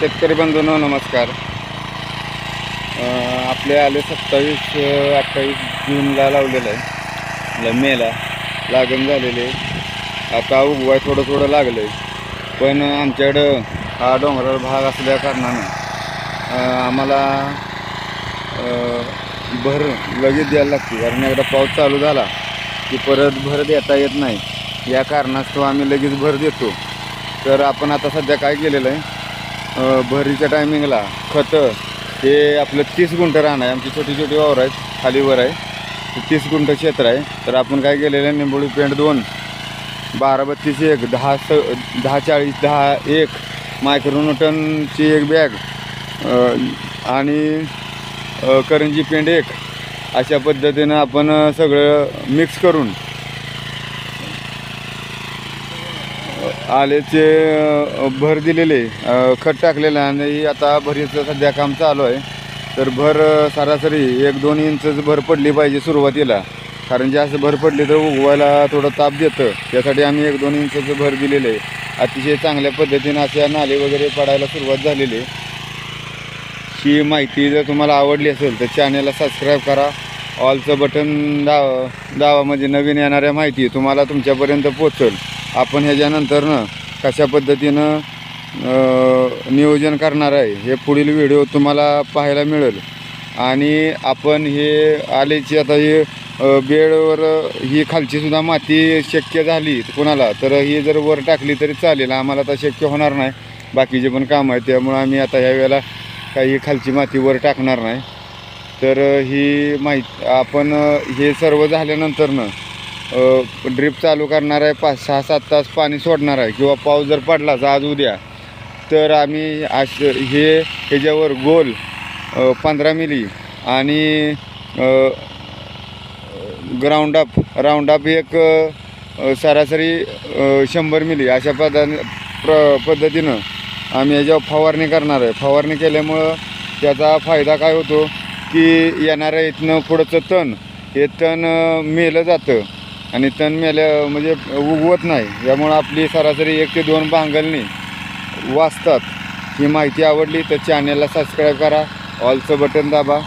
शेतकरी बंधूंनो नमस्कार. आपले आले सत्तावीस अठ्ठावीस जूनला लावलेलं आहे. ल- मेला. लागण झालेले आता उगवाय थोडं थोडं लागलं आहे पण आमच्याकडं हा डोंगराळ भाग असल्या कारणानं आम्हाला भर लगेच द्यायला लागते. कारण एकदा पाऊस चालू झाला की परत भर देता येत नाही. या कारणास्तव आम्ही लगेच भर देतो. तर आपण आता सध्या काय केलेलं आहे? भरीच्या टायमिंगला खतं हे आपलं तीस गुंठ रान आहे. आमची छोटी छोटी वावर आहेत. खालीवर आहे. तीस गुंठ क्षेत्र आहे. तर आपण काय केलेलं आहे? निंबोळी पेंट दोन बारा बत्तीस एक दहा स दहा चाळीस दहा एक मायक्रोन्यूटनची एक बॅग आणि करंजी पेंट एक. अशा पद्धतीनं आपण सगळं मिक्स करून आल्याचे भर दिलेले खत टाकलेलं आहे आणि आता भरीचं सध्या काम चालू आहे. तर भर सरासरी एक दोन इंचच भर पडली पाहिजे सुरुवातीला. कारण जास्त भर पडली तर उगवायला थोडं ताप देतं. त्यासाठी आम्ही एक दोन इंचचं भर दिलेलं आहे. अतिशय चांगल्या पद्धतीनं असे नाले वगैरे पडायला सुरुवात झालेली आहे. ही माहिती जर तुम्हाला आवडली असेल तर चॅनेलला सबस्क्राईब करा. ऑलचं बटन दावा दावा म्हणजे नवीन येणाऱ्या माहिती तुम्हाला तुमच्यापर्यंत पोचल आपण ह्याच्यानंतरनं कशा पद्धतीनं नियोजन करणार आहे हे पुढील व्हिडिओ तुम्हाला पाहायला मिळेल. आणि आपण हे आलेची आता हे बेडवर ही खालचीसुद्धा माती शक्य झाली कोणाला तर ही जर वर टाकली तरी चालेल आम्हाला आता शक्य होणार नाही. बाकीचे पण काम आहे त्यामुळं आम्ही आता ह्या वेळेला काही खालची माती वर टाकणार नाही. तर ही माहीत आपण हे सर्व झाल्यानंतरनं ड्रिप चालू करणार आहे पाच सहा सात तास पाणी सोडणार आहे. किंवा पाऊस जर पडलाच आज उद्या. तर आम्ही असं हे ह्याच्यावर गोल पंधरा मिली आणि ग्राउंड अप राऊंड अप एक सरासरी शंभर मिली. अशा पद्धतीने प्र पद्धतीनं आम्ही याच्यावर फवारणी करणार आहे. फवारणी केल्यामुळं त्याचा फायदा काय होतो की येणाऱ्या इथनं पुढचं तण हे तण मेलं जातं. आणि तण मेल्या म्हणजे उगवत नाही. यामुळं आपली सरासरी एक ते दोन बांगलनी वाचतात. ही माहिती आवडली तर चॅनलला सबस्क्राईब करा. ऑलचं बटन दाबा.